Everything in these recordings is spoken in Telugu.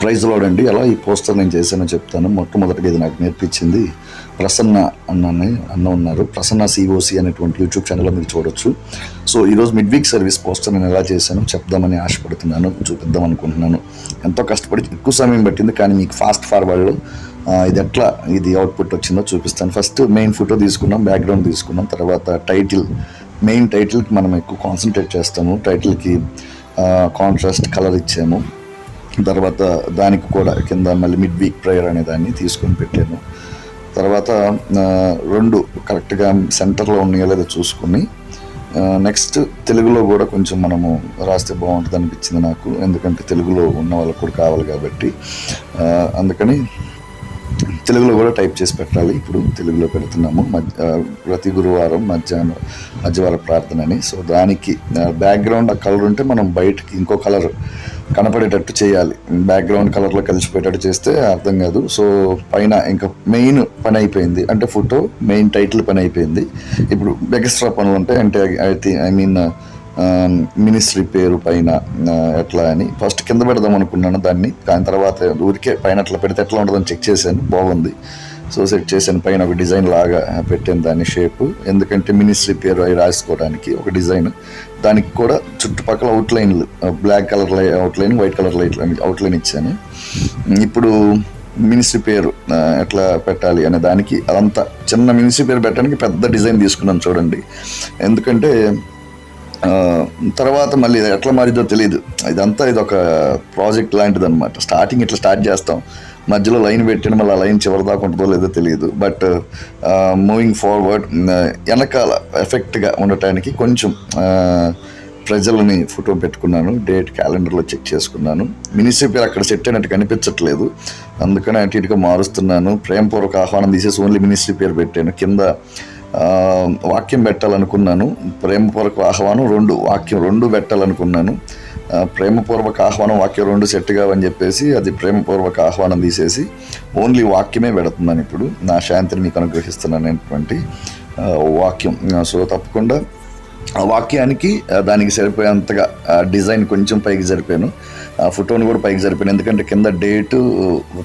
ప్రైజ్ లోడండి. ఎలా ఈ పోస్టర్ నేను చేశానో చెప్తాను. మొట్టమొదటిగా ఇది నాకు నేర్పించింది ప్రసన్న అన్నని అన్న ఉన్నారు. ప్రసన్న సిఓసి అనేటువంటి యూట్యూబ్ ఛానల్లో మీరు చూడొచ్చు. సో ఈరోజు మిడ్ వీక్ సర్వీస్ పోస్టర్ నేను ఎలా చేశాను చెప్దామని ఆశపడుతున్నాను చూపిద్దాం అనుకుంటున్నాను. ఎంతో కష్టపడి ఎక్కువ సమయం పట్టింది కానీ మీకు ఫాస్ట్ ఫార్వర్డ్ ఇది ఎట్లా ఇది అవుట్పుట్ వచ్చిందో చూపిస్తాను. ఫస్ట్ మెయిన్ ఫోటో తీసుకున్నాం బ్యాక్గ్రౌండ్ తీసుకున్నాం తర్వాత టైటిల్ మెయిన్ టైటిల్కి మనం ఎక్కువ కాన్సన్ట్రేట్ చేస్తాము. టైటిల్కి కాంట్రాస్ట్ కలర్ ఇచ్చాము. తర్వాత దానికి కూడా కింద మళ్ళీ మిడ్ వీక్ ప్రేయర్ అనే దాన్ని తీసుకొని పెట్టాను. తర్వాత రెండు కరెక్ట్గా సెంటర్లో ఉన్నాయో లేదో చూసుకుని నెక్స్ట్ తెలుగులో కూడా కొంచెం మనము రాస్తే బాగుంటుంది అనిపించింది నాకు. ఎందుకంటే తెలుగులో ఉన్న వాళ్ళకు కూడా కావాలి కాబట్టి అందుకని తెలుగులో కూడా టైప్ చేసి పెట్టాలి. ఇప్పుడు తెలుగులో పెడుతున్నాము. మధ్య ప్రతి గురువారం మధ్యాహ్నం మధ్యవార ప్రార్థన అని సో దానికి బ్యాక్గ్రౌండ్ ఆ కలర్ ఉంటే మనం బయటకి ఇంకో కలర్ కనపడేటట్టు చేయాలి. బ్యాక్గ్రౌండ్ కలర్లో కలిసిపోయేటట్టు చేస్తే అర్థం కాదు. సో పైన ఇంకా మెయిన్ పని అయిపోయింది. అంటే ఫోటో మెయిన్ టైటిల్ పని అయిపోయింది. ఇప్పుడు ఎక్స్ట్రా పనులు ఉంటాయి. అంటే ఐ మీన్ మినిస్ట్రీ పేరు పైన ఎట్లా అని ఫస్ట్ కింద పెడదాం అనుకున్నాను దాన్ని. దాని తర్వాత ఊరికే పైన అట్లా పెడితే ఎట్లా ఉంటుందని చెక్ చేశాను. బాగుంది. సో సెట్ చేశాను. పైన ఒక డిజైన్ లాగా పెట్టాను దాని షేప్. ఎందుకంటే మినిస్ట్రీ పేరు అవి రాసుకోవడానికి ఒక డిజైన్. దానికి కూడా చుట్టుపక్కల అవుట్లైన్లు black colour light outline white colour light outline ఇచ్చాను. ఇప్పుడు మినిస్ట్రీ పేరు ఎట్లా పెట్టాలి అనే దానికి అదంతా చిన్న మినిస్ట్రీ పేరు పెట్టడానికి పెద్ద డిజైన్ తీసుకున్నాను చూడండి. ఎందుకంటే తర్వాత మళ్ళీ ఎట్లా మారిద్దో తెలియదు ఇదంతా ఇది ఒక ప్రాజెక్ట్ లాంటిది అనమాట స్టార్టింగ్ ఇట్లా స్టార్ట్ చేస్తాం. మధ్యలో లైన్ పెట్టిన మళ్ళీ ఆ లైన్ చివరి దాకా ఉంటుందో లేదో తెలియదు బట్ మూవింగ్ ఫార్వర్డ్ వెనకాల ఎఫెక్ట్గా ఉండటానికి కొంచెం ప్రజలని ఫోటో పెట్టుకున్నాను. డేట్ క్యాలెండర్లో చెక్ చేసుకున్నాను. మినిసిపల్ అక్కడ సెట్ అయినట్టు కనిపించట్లేదు. అందుకని అటు ఇటుగా మారుస్తున్నాను. ప్రేమపూర్వక ఆహ్వానం తీసేసి ఓన్లీ మినిస్ట్రీ పేరు పెట్టాను. కింద వాక్యం పెట్టాలనుకున్నాను. ప్రేమపూర్వక ఆహ్వానం రెండు వాక్యం రెండు పెట్టాలనుకున్నాను. ప్రేమపూర్వక ఆహ్వానం వాక్యం రెండు సెట్ కావని చెప్పేసి అది ప్రేమపూర్వక ఆహ్వానం తీసేసి ఓన్లీ వాక్యమే పెడుతున్నాను ఇప్పుడు. నా శాంతిని మీకు అనుగ్రహిస్తున్నాను అనేటువంటి వాక్యం. సో తప్పకుండా ఆ వాక్యానికి దానికి సరిపోయేంతగా డిజైన్ కొంచెం పైకి జరిపాను ఫోటోని కూడా పైకి జరిపాను ఎందుకంటే కింద డేటు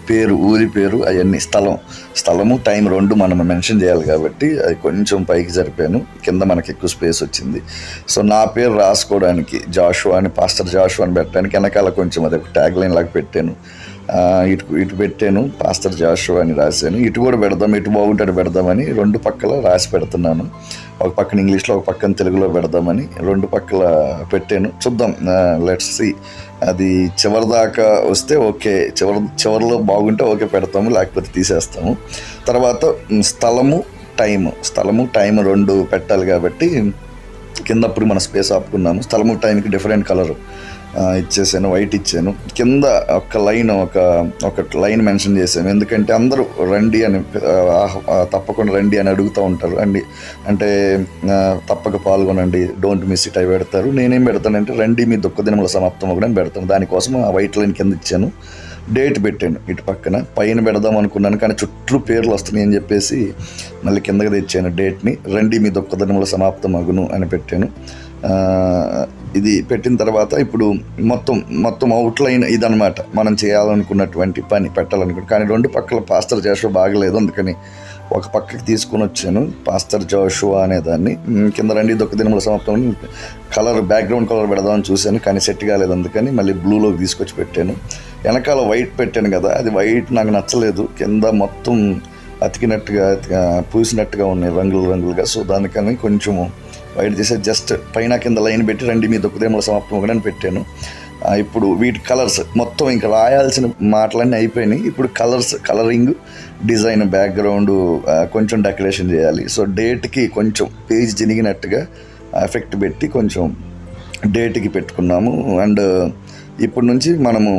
పేరు ఊరి పేరు అవన్నీ స్థలం. స్థలము టైం రెండు మనం మెన్షన్ చేయాలి కాబట్టి అది కొంచెం పైకి జరిపాను కింద మనకి ఎక్కువ స్పేస్ వచ్చింది. సో నా పేరు రాసుకోవడానికి జాషువా అని పాస్టర్ జాషువా అని పెట్టడానికి వెనకాల కొంచెం అది ఒక ట్యాగ్ లైన్ లాగా పెట్టాను. ఇటు ఇటు పెట్టాను. పాస్టర్ జాషువా అని రాశాను. ఇటు కూడా పెడదాం ఇటు బాగుంటాడు పెడదామని రెండు పక్కల రాసి పెడుతున్నాను. ఒక పక్కన ఇంగ్లీష్లో ఒక పక్కన తెలుగులో పెడదామని రెండు పక్కల పెట్టాను. చూద్దాం. లెట్స్ సి అది చివరి దాకా వస్తే ఓకే. చివరి చివరిలో బాగుంటే ఓకే పెడతాము లేకపోతే తీసేస్తాము. తర్వాత స్థలము టైము. స్థలము టైం రెండు పెట్టాలి కాబట్టి కిందప్పుడు మన స్పేస్ ఆపుకున్నాము. స్థలము టైంకి డిఫరెంట్ కలరు ఇచ్చేసాను వైట్ ఇచ్చాను. కింద ఒక లైన్ ఒక ఒక లైన్ మెన్షన్ చేశాను. ఎందుకంటే అందరూ రండి అని తప్పకుండా రండి అని అడుగుతూ ఉంటారు. రండి. అంటే తప్పక పాల్గొనండి. డోంట్ మిస్ ఇట్ అవి పెడతారు. నేనేం పెడతానంటే రండి మీ దుఃఖ దినముల సమాప్తం కూడా పెడతాను. దానికోసం ఆ వైట్ లైన్ కింద ఇచ్చాను. డేట్ పెట్టాను ఇటు పక్కన. పైన పెడదాం అనుకున్నాను కానీ చుట్టూ పేర్లు వస్తున్నాయి అని చెప్పేసి మళ్ళీ కిందకి తెచ్చాను డేట్ని రండి మీ దుఃఖదినముల సమాప్తం అగును అని పెట్టాను. ఇది పెట్టిన తర్వాత ఇప్పుడు మొత్తం మొత్తం అవుట్లైన్ ఇదనమాట మనం చేయాలనుకున్నటువంటి పని పెట్టాలనుకున్న కానీ రెండు పక్కల పాస్టర్ జాషువా బాగలేదు. అందుకని ఒక పక్కకి తీసుకొని వచ్చాను. పాస్టర్ జోషువా అనేదాన్ని. దాన్ని కింద రండి. దొక్క దినముల సమాప్తం. కలర్ బ్యాక్గ్రౌండ్ కలర్ పెడదామని చూశాను కానీ సెట్ కాలేదు. అందుకని మళ్ళీ బ్లూలోకి తీసుకొచ్చి పెట్టాను. వెనకాల వైట్ పెట్టాను కదా అది వైట్ నాకు నచ్చలేదు. కింద మొత్తం అతికినట్టుగా పూసినట్టుగా ఉన్నాయి రంగులు రంగులుగా. సో దానికని కొంచెము వైట్ చేసే జస్ట్ పైన కింద లైన్ పెట్టి రండి మీ దుఃఖదేముల సమాప్తం ఒకటి అని పెట్టాను. ఇప్పుడు వీటి కలర్స్ మొత్తం ఇంకా రాయాల్సిన మాటలన్నీ అయిపోయినాయి. ఇప్పుడు కలర్స్ కలరింగ్ డిజైన్ బ్యాక్గ్రౌండ్ కొంచెం డెకరేషన్ చేయాలి. సో డేట్కి కొంచెం పేజ్ చినిగినట్టుగా ఎఫెక్ట్ పెట్టి కొంచెం డేట్కి పెట్టుకున్నాము. అండ్ ఇప్పటి నుంచి మనము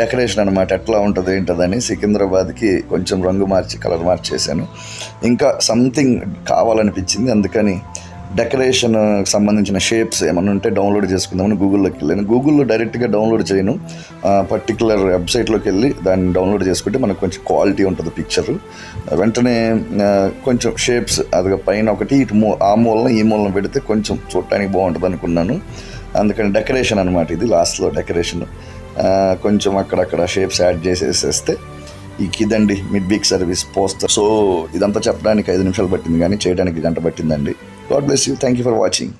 డెకరేషన్ అనమాట ఎట్లా ఉంటుంది ఏంటదని సికింద్రాబాద్కి కొంచెం రంగు మార్చి కలర్ మార్చేసాను ఇంకా సంథింగ్ కావాలనిపించింది అందుకని డెకరేషన్ సంబంధించిన షేప్స్ ఏమైనా ఉంటే డౌన్లోడ్ చేసుకుందామని గూగుల్లోకి వెళ్ళాను. గూగుల్లో డైరెక్ట్గా డౌన్లోడ్ చేయను. పర్టికులర్ వెబ్సైట్లోకి వెళ్ళి దాన్ని డౌన్లోడ్ చేసుకుంటే మనకు కొంచెం క్వాలిటీ ఉంటుంది పిక్చర్. వెంటనే కొంచెం షేప్స్ అది పైన ఒకటి ఇటు మూ ఆ మూలన ఈ మూలన పెడితే కొంచెం చూడటానికి బాగుంటుంది అనుకున్నాను. అందుకని డెకరేషన్ అనమాట ఇది లాస్ట్లో డెకరేషన్. కొంచెం అక్కడక్కడ షేప్స్ యాడ్ చేసేసేస్తే ఈ ఇదండి mid week service poster. So ఇదంతా చెప్పడానికి ఐదు నిమిషాలు పట్టింది కానీ చేయడానికి గంట పట్టిందండి. God bless you. Thank you for watching.